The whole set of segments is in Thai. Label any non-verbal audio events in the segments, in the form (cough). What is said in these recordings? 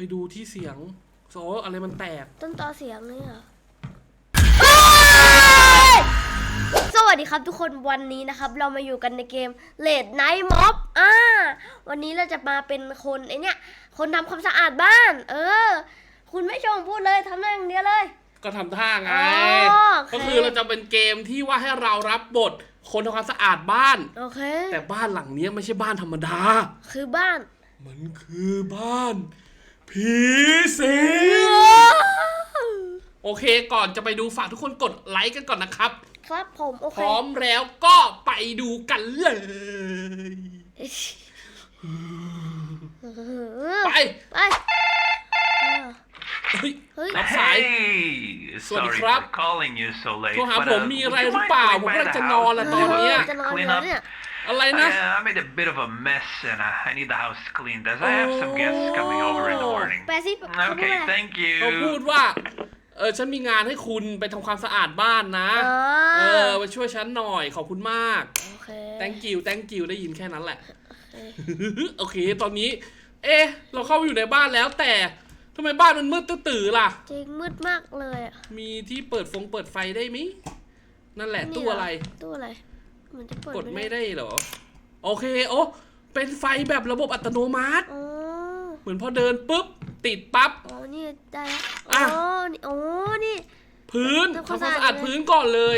ไปดูที่เสียงโซอะไรมันแตก ต้นตอเสียงนี่เหรอ สวัสดีครับทุกคนวันนี้นะครับ เรามาอยู่กันในเกม Late Night Mob อ่าวันนี้เราจะมาเป็นคนไอเนี้ยคนทำความสะอาดบ้าน เออ คุณไม่ชมพูดเลยทำได้อย่างเดียวเลย ก็ทำท่าไง อ๋อโอเค ก็คือเราจะเป็นเกมที่ว่าให้เรารับบท คนทำความสะอาดบ้าน โอเค แต่บ้านหลังเนี้ยไม่ใช่บ้านธรรมดา คือบ้าน มันคือบ้าน ผีสิงโอเคก่อนจะไปดูฝากทุกคนกดไลค์กันก่อนนะครับ ครับผมโอพเคร้อมแล้วก็ไปดูกันเลย ไปไปเฮ้ยเฮ้ยรับสาย Hey, Sorry, sorry crap. for calling you so late. โทรหา but, ผ uh, มมี would อะไร you หรือ mind เปล่า coming ผม by กำลัง the จะ house นอนละ and ตอนเนี้ย just จะนอนอยู่ clean แล้ว up? เนี่ย อะไร I, นะ uh, I made a bit of a mess and uh, I need the house cleaned as I have some guests coming over in the Oh. morning. แปลสิเขาพูด Okay, อะไร thank เขาพู you. ดว่า เออฉันมีงานให้คุณไปทำความสะอาดบ้านนะ อ๋อ เออไปช่วยฉันหน่อยขอบคุณมาก โอเค thank you thank you ได้ยินแค่นั้นแหละโอเคโอเค ตอนนี้ เอ๊ะ เราเข้าไปอยู่ในบ้านแล้วแต่ทำไมบ้านมันมืดตื้อๆล่ะ จริงมืดมากเลยอะมีที่เปิดฟงเปิดไฟได้ไหมยนั่นแหละนี่ตู้เหอะไรตู้อะไรเห มันจะเปิดกดไม่ได้ได้เหรอ โอเค โอ้เป็นไฟแบบระบบอัตโนมัติ อ๋อเหมือนพอเดินปุ๊บ ติดปั๊บ อ๋อนี่ได้แล้วอะอ๋อนี่อ๋อนี่ พื้นทำทำความความสะสะอาอาดดเลยพื้นก่อนเลย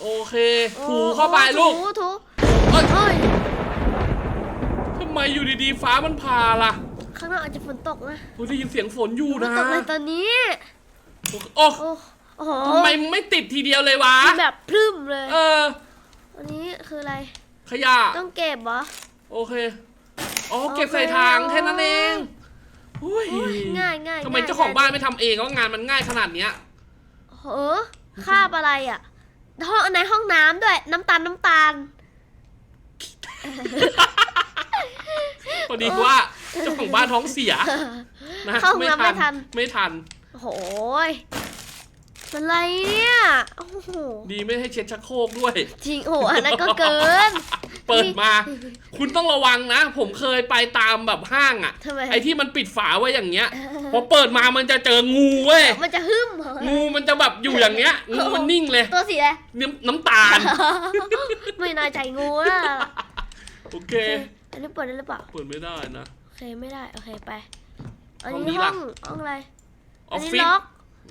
โอเคโอ้ถูเข้าไปลูกถูถูเอ้ยเฮ้ยทำไมอยู่ดีๆ ฟ้ามันผ่าล่ะ ข้างนอกอาจจะฝนตกนะผมได้ยินเสียงฝนอยู่ฝนนะตกเลยตอนนี้โอ้โอ้โอ้โหทำไมไม่ติดทีเดียวเลยวะมันแบบพรึมเลย เอออันนี้ คืออะไร ขยะ ต้องเก็บเหรอ โอเค อ๋อโอเคเก็บใส่ถังแค่นั้นเองอุ้ยโอ้ยง่ายง่ายทำไมง่ยเจ้าของบ้านไม่ทำเองว่างานมันง่ายขนาดเนี้ยเฮ้อคาบอะไรอะห้องในห้องน้ำด้วย น้ำตาลน้ำตาลพอดีว่าเจ้าของบ้านท้องเสียนะเข้าห้องน้ำไม่ทันไม่ทัน โอ้โหย อะไรเนี่ยโอ้โหดีไม่ให้เช็ดชักโครกด้วย จริงโอ้โหอันนั้นก็เกิน เปิดมา คุณต้องระวังนะ ผมเคยไปตามแบบห้างอะทำไม ไอ้ที่มันปิดฝาไว้อย่างเงี้ย พอเปิดมามันจะเจองูเว้ย มันจะหึ่มเหรองูมันจะแบบอยู่อย่างเงี้ย งูมันนิ่งเลย ตัวสีอะไรน้ำน้ำตาล ไม่น่าใจงูนะโอเค อันนี้เปิดได้หรือเปล่าเปิดไม่ได้นะ โอเคไม่ได้โอเคไป อันห้องนี้นี้ห้ล่ะองห้องอะไรออฟนี้ฟิศล็อก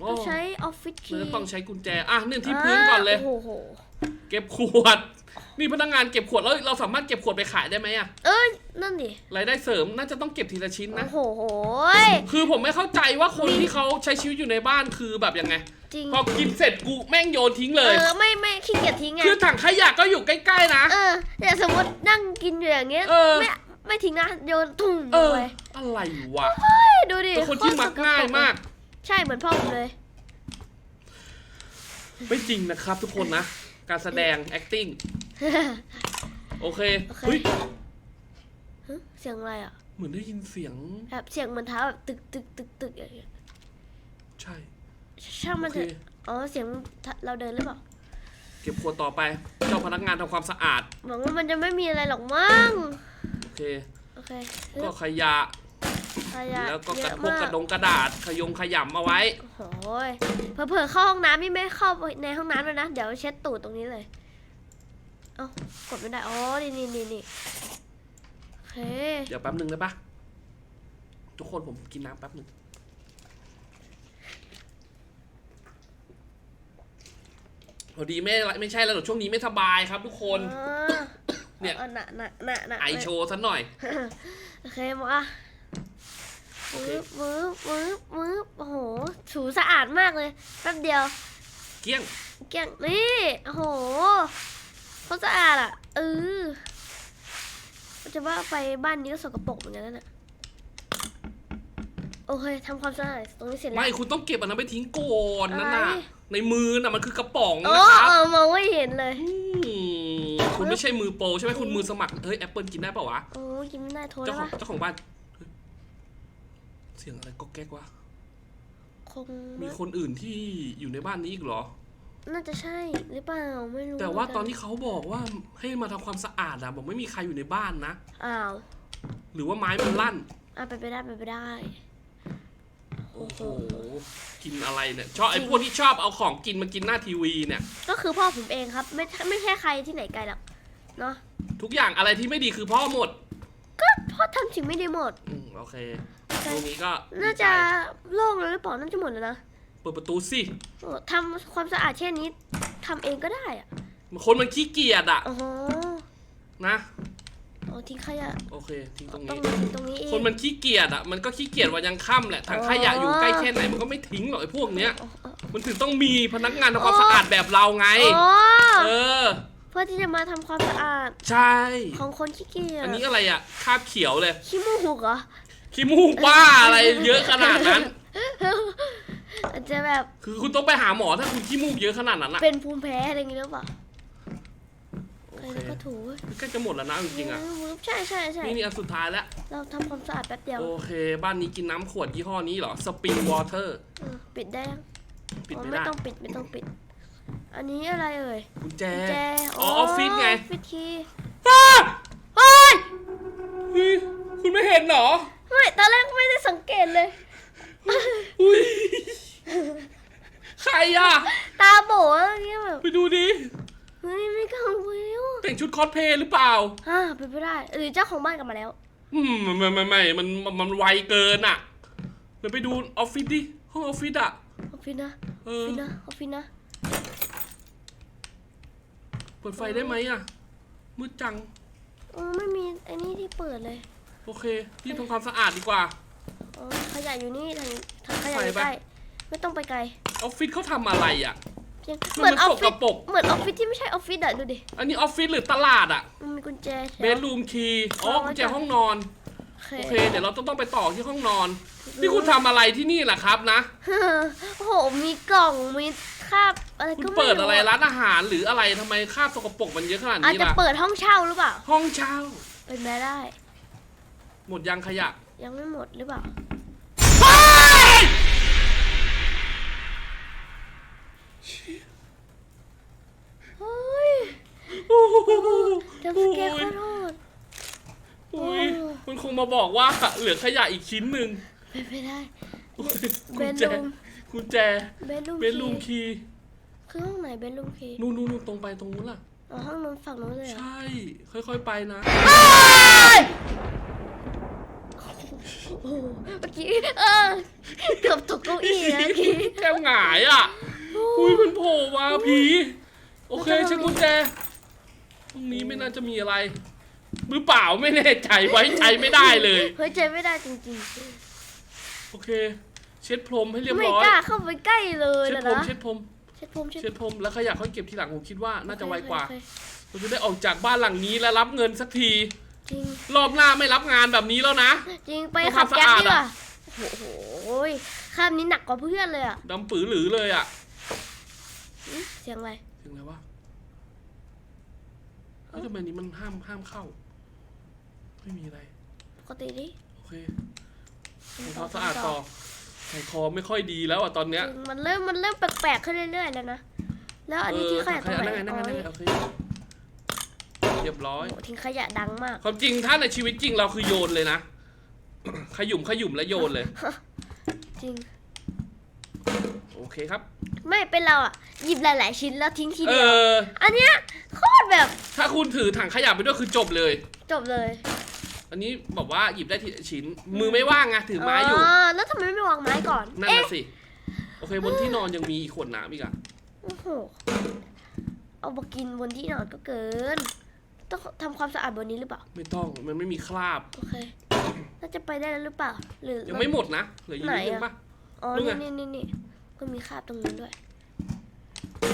โอ้ต้องใช้ออฟฟิศคีมันย์จะต้องใช้กุญแจ อะนี่ที่พื้นก่อนเลย โอ้โห เก็บขวด นี่พนักงานเก็บขวดแล้วเราสามารถเก็บขวดไปขายได้ไหมอะเอ้ย นั่นดิ รายได้เสริมน่าจะต้องเก็บทีละชิ้นนะ โอ้โหยคือผมไม่เข้าใจว่าคนที่เขาใช้ชีวิตอยู่ในบ้านคือแบบยังไง จริง พอกินเสร็จกูแม่งโยนทิ้งเลเอย อ ไม่ไม่ขี้เกียจทิ้งไง คือถังขยะก็อยู่ใกล้ๆนะ เออเนี่ยสมมตินั่งกินอยู่อย่างเงี้ย เออ ไม่ไม่ทิ้งนะโยนทุ่มเออ ไปอะไรวะเฮ้ยดูดิเป็นคนที่มักง่ายมาก ใช่เหมือนพ่อผมเลย ไม่จริงนะครับทุกคนนะ การแสดง acting โอเคโอเค เฮ้ยฮะเสียงอะไรอะเหมือนได้ยินเสียง แบบเสียงเหมือนเท้าแบบตึกตึกตึกตึกอย่างเงี้ยใช่ ช่างมันเถอะโอเค อ๋อเสียงเราเดินหรือเปล่าเก็บขวดต่อไป เจ้าพนักงานทำความสะอาด หวังว่ามันจะไม่มีอะไรหรอกมั้งโอเค โอเค ก็ขยะ ขยะแล้วก็เยกระอะพกมากระดงกระดาษขยงขยำเอาไว้ โอ้โหยเผลอๆเข้าห้องน้ำนี่ไม่เข้าไปในห้องน้ำเลยนะ เดี๋ยวเช็ดตูดตรงนี้เลย เอ้ากดไม่ได้ อ๋อ นี่นี่นี่นี่โอเค เดี๋ยวแป๊บหนึ่งได้ปะทุกคนผมกินน้ำแป๊บหนึ่งพอดีไม่ไม่ใช่แล้วหรอกช่วงนี้ไม่สบายครับทุกคนอ่าเนี่ยอาหนะหนะหนะหนะไอโชว์ซะหน่อย โอเคมา โอเคมือมือมือมือโอ้โห ถูสะอาดมากเลยแป๊บเดียว เกี้ยงเกี่ยงนี่โอ้โหเขาสะอาดอะเออจะว่าไปบ้านนี้ก็สกปรกเหมือนกันนั่นแหละโอเคทำความสะอาดตรงนี้เสร็จแล้ว ไม่คุณต้องเก็บอันนั้นไปทิ้งก่อนนั่นน่ะอะไร ในมือน่ะมันคือกระป๋องโอ้นะครับเออมองไม่เห็นเลย อืมคุณไม่ใช่มือโปรใช่ไหมคุณมือสมัครเฮ้ยแอปเปิลกินได้เปล่าวะโอ้กินไม่ได้โทรเจ้าแล้วของปะเจ้าของบ้าน เฮ้ยเสียงอะไรก็แก๊กวะ คงมีคนอื่นที่อยู่ในบ้านนี้อีกเหรอ น่าจะใช่หรือเปล่าไม่รู้แต่ว่าเหมืกัตอนที่เขาบอกว่าให้มาทำความสะอาดอะบอกไม่มีใครอยู่ในบ้านนะ อ้าวหรือว่าไม้มันลั่น อะไปไปได้ไปไปได้ โอ้โห กินอะไรเนี่ย ชอบไอ้พวกที่ชอบเอาของกินมากินหน้าทีวีเนี่ย ก็คือพ่อผมเองครับ ไม่ไม่ใช่ใครที่ไหนไกลหรอกเนาะทุกอย่างอะไรที่ไม่ดีคือพ่อหมดก็พ่อทำสิ่งไม่ดีหมด อืมโอเคใช่ ตรงนี้ก็น่าจะโล่งแล้วหรือเปล่าน่าจะหมดแล้วนะ เปิดประตูสิโอ้ทำความสะอาดแค่นี้ทำเองก็ได้อะคนมันขี้เกียจอะโอ้โหนะโอ้ทิ้งขยะโอเคทิ้งตรงตรงนี้นี้ตรงนี้เองคนมันขี้เกียจอะมันก็ขี้เกียจวันยังค่ำแหละถังขยะอยู่ใกล้แค่ไหนมันก็ไม่ทิ้งหรอกไอ้พวกเนี้ยโอ้โอ้มันถึงต้องมีพนักงานทำความสะอาดแบบเราไงอ๋อเออ เพื่อที่จะมาทำความสะอาด ใช่ ของคนขี้เกียจอันนี้อะไรอะคราบเขียวเลยขี้มูกเหรอ ขี้มูกบ้าอะไรเยอะขนาดนั้น อาจจะแบบคือคุณต้องไปหาหมอถ้าคุณขี้มูกเยอะขนาดนั้นอะเป็นภูมิแพ้อะไรอย่างเงี้ยหรือเปล่าโอใครเคแล้วก็ถูใกล้จะหมดแล้วนะจริงๆอะใช่ใช่ใช่นี่นี่อันสุดท้ายแล้ว เราทำความสะอาดแป๊บเดียว โอเค บ้านนี้กินน้ำขวดยี่ห้อนี้เหรอ สปริงวอเตอร์ เออปิดได้ยังปิดอ๋อไม่ไม่ได้ต้องปิดไม่ต้องปิด อันนี้อะไรเอ่ยกุญแจ กุญแจอ๋อออฟฟิศไงออฟฟิศคีย์อ้าเฮ้ยเฮ้ย คุณไม่เห็นเหรอ ไม่ตอนแรกไม่ได้สังเกตเลย อุ้ยใครอะตาโบอะไรเงี้ยแบบไปดูดิเฮ้ยไม่กังวลแต่งชุดคอสเพลย์หรือเปล่า อ่าเป็นไปได้หรือเจ้าของบ้านกลับมาแล้ว อืมไม่ไม่ไม่มันมันมันไวเกินอะเดี๋ยวไปดูออฟฟิศดิห้องออฟฟิศอะออฟฟิศนะเอออฟอฟิศนะออฟฟิศนะเปิดไฟได้ไหมอะมืดจัง เออไม่มีไอ้นี่ที่เปิดเลย โอเครีบทำความสะอาดดีกว่าอ๋อขยะอยู่นี่ทางทางขยะไปอยู่ปะใกล้ไม่ต้องไปไกลออฟฟิศเขาทำอะไรอะจริงมันเหมือนอมันอฟสฟิกศปรกเหมือนออฟฟิศที่ไม่ใช่ออฟฟิศอะดูดิอันนี้ออฟฟิศหรือตลาดอะมันมีกุญแจแถวเบดรูมคีย์อ๋อเอาไว้กุญแจก่อนห้องนอนโอเคโอเคเดี๋ยวเราต้องต้องไปต่อที่ห้องนอนนี่คุณทำอะไรที่นี่ล่ะครับนะโอ้โหมีกล่องมีคราบอะไรคุณก็ไม่เปิดอะไรอะร้านอาหารหรืออะไรทำไมคราบสกปรกมันเยอะขนาดอาจนี้จะล่ะเปิดห้องเช่าหรือเปล่าห้องเช่าเป็นไปได้ หมดยังขยะยังไม่หมดหรือเปล่า เฮ้ยโอ้โหจำสเกลขอโทษ โอ้ยโอ้คุณคงมาบอกว่าเหลือขยะอีกชิ้นหนึ่งเป็นไปได้โอ้ยเบกุญนแจรูมกุญแจ เบนรูมเบดรูมคีย์คือห้องไหนเบนรูมคีนู่นนู่นนู่นตรงไปตรงนู้นล่ะ อ๋อห้องนู้นฝั่งนู้นเลยเหรอใช่ ค่อยๆไปนะ โอ้โหเมื่อกี้เออเกือบตกเก้าอี้นะเมื่อกี้แก้วหงายอะ อุ้ยมันโผล่มาผี โอเคแล้วจะเช็คกุญแจตรงนี้ไม่น่าจะมีอะไรหรือเปล่าไม่แน่ใจไว้ใจไม่ได้เลยเฮ้ยใจไม่ได้จริงโอเค เช็ดพรมให้เรียๆบไม่ร้อย กล้าเข้าไปใกล้เลยเช็ดนะพรมนะเช็ดพรมเช็ดผมเช็ดเช็ดพรมแล้วขยะค่อยเก็บทีหลังผมคิดว่าน่าจะไวกว่า โอเคเราจะได้ออกจากบ้านหลังนี้และรับเงินสักที จริง รอบหน้าไม่รับงานแบบนี้แล้วนะ จริงไปทำคขัวาบมสะแก๊สอาดดีกว่าอะโอ้โหข้ามนี้หนักกว่าเพื่อนเลยอะดำปือหรือเลยอะอื้อเสียงอะไรถึงอะไรวะเฮ้ยทำไมนี้มันห้ามห้ามเข้า ไม่มีอะไรปกติดิโอเคทำความสะอาดต่อใส่คอไม่ค่อยดีแล้วอะตอนเนี้ยจริงมันเริ่มมันเริ่มแปลกๆขึ้นเรื่อยๆแล้วนะ แล้วอันนี้ทิ้งขยะตรงไหนนั่งไงนั่งไงนั่งไงอ๋อโอเคเรียบร้อยโอ้โหทิ้งขยะดังมาก ความจริงถ้าในชีวิตจริงเราคือโยนเลยนะ ขยุ่มขยุ่มแล้วโยนเลย จริง โอเคครับ ไม่เป็นเราอะ หยิบหลาย ๆ ชิ้นแล้วทิ้งทีเอเดียว อ อันเนี้ยโคตรแบบถ้าคุณถือถังขยะไปด้วยคือจบเลย จบเลยอันนี้บอกว่าหยิบได้ทีละชิ้น มือไม่ว่างไงถือไม้อยู่แล้วทำไมไม่วางไม้ก่อน นั่นเอ๊ะน่ะสิ โอเคบนที่นอนยังมีขวดน้ำอีกอะโอ้โห เอามากินบนที่นอนก็เกิน ต้องทำความสะอาดบนนี้หรือเปล่า ไม่ต้องมันไม่มีคราบ โอเคน่าจะไปได้แล้วหรือเปล่า หรือ ยังไม่หมดนะเหลืออยู่นิดนึงปะ อ๋อนู่นไงนี่นี่นี่นี่ก็มีคราบตรงนี้ด้วย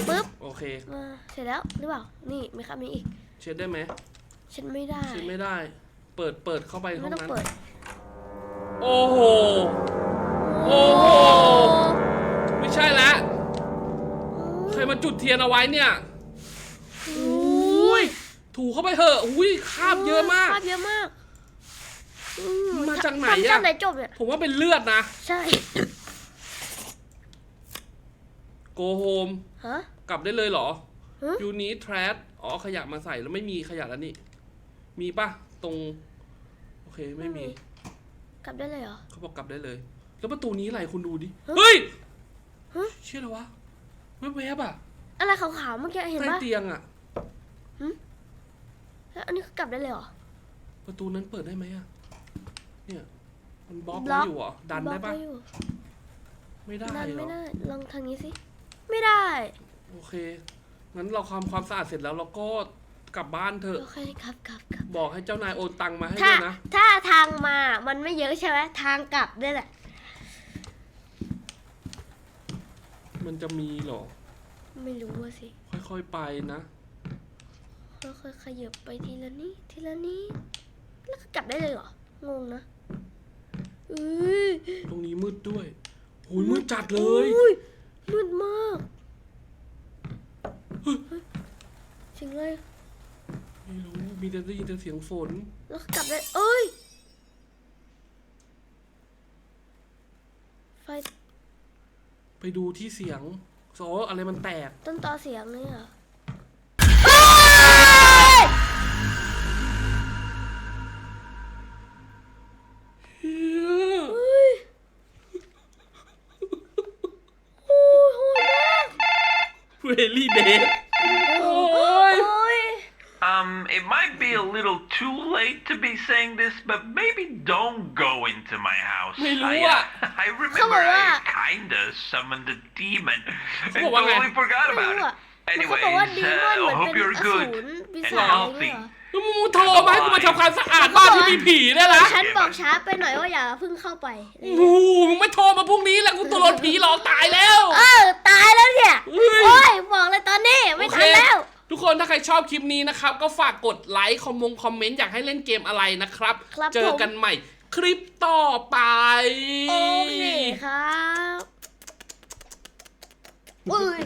ปึ๊บ โอเค มาเสร็จแล้วหรือเปล่า นี่มีคราบนี้อีก เช็ดได้ไหมฉันไม่ได้ เช็ดไม่ได้ เปิดเปิดเข้าไปห้ไม่องต้องนั้นเปิดโอ้โห โอ้โห ไม่ใช่แล้วใครมาจุดเทียนเอาไว้เนี่ยอุ้ย ถูเข้าไปเถอะอุ้ยคราบเยอะมาก คราบเยอะมากอืมาจากไหนทำอะจากไหนจบเนี่ย ผมว่าเป็นเลือดนะใช่ โกโฮมฮะ กลับได้เลยเหรอฮะ ยูนี้ทรสอ๋อขยะมาใส่แล้วไม่มีขยะแล้วนี่ มีปะตรง โอเคไม่มี กลับได้เลยเหรอ เขาบอกกลับได้เลย แล้วประตูนี้อะไรคุณดูดิฮะเฮ้ยฮะ เชื่อแล้ววะแวบๆอะอะไรขาวๆเมื่อกี้เห็นใต้ปะ เตียงอะ แล้วอันนี้คือกลับได้เลยเหรอ ประตูนั้นเปิดได้ไหมอะเนี่ย มันบล็อกบล็ไว้อก อยู่เหรอดันได้บล็ปะอกว้อยู่ไม่ได้ดันเหรไม่อได้ลองทางนี้สิ ไม่ได้ โอเคงั้นเราทำความสะอาดเสร็จแล้วเราก็กลับบ้านเถอะ โอเคครับครับครับบอกให้เจ้านายโอนตังค์มาให้ถ้าด้วยนะถ้าทางมามันไม่เยอะใช่ไหมทางกลับด้วยแหละ มันจะมีเหรอ ไม่รู้อะสิ ค่อยๆไปนะ ค่อยๆขยับไปทีละนิดทีละนิดแล้วก็กลับได้เลยเหรอ งงนะอุ้ยตรงนี้มืดด้วยโอ้ยมืดจัดเลยอุ้ยมืดมากจริงเลยไม่รู้มีแต่ได้ยินแต่เสียงฝน แล้วก็กลับได้เอ้ย ไฟ ไปดูที่เสียงโซอะไรมันแตก ต้นตอเสียงเนี่ย เวลี่เดท โอ้ ย ย Um, it might be a little too late to be saying this, but maybe don't go into my house. ไม่รู้ I, อะ uh, (laughs) I remember Come on. I kinda summoned a demon and เขาบอกว่าไง totally forgot ไม่ about รู้ it. อ่ะมันเขาบอกว่า Anyways, ดีมอนเหมื uh, อน hope เป็น you're อสู good รปี and ศาจอะไร healthy. เงี้ยมึงโทรมาให้กูมาทำความสะอาดบ้านที่มีผีได้ละฉันบอกช้าไปหน่อยว่าอย่าเพิ่งเข้าไปโอ้โหมึงไม่โทรมาพรุ่งนี้แหละกูตัวรถผีหลอกตายแล้ว เออ ตายแล้วเนี่ยเฮ้ยโอ้ยบอกเลยตอนนี้ไม่ทันแล้วทุกคนถ้าใครชอบคลิปนี้นะครับ ก็ฝากกดไลค์คอมมงคอมเมนต์อยากให้เล่นเกมอะไรนะครับครับเจอกันใหม่คลิปต่อไป โอเคครับอุ้ย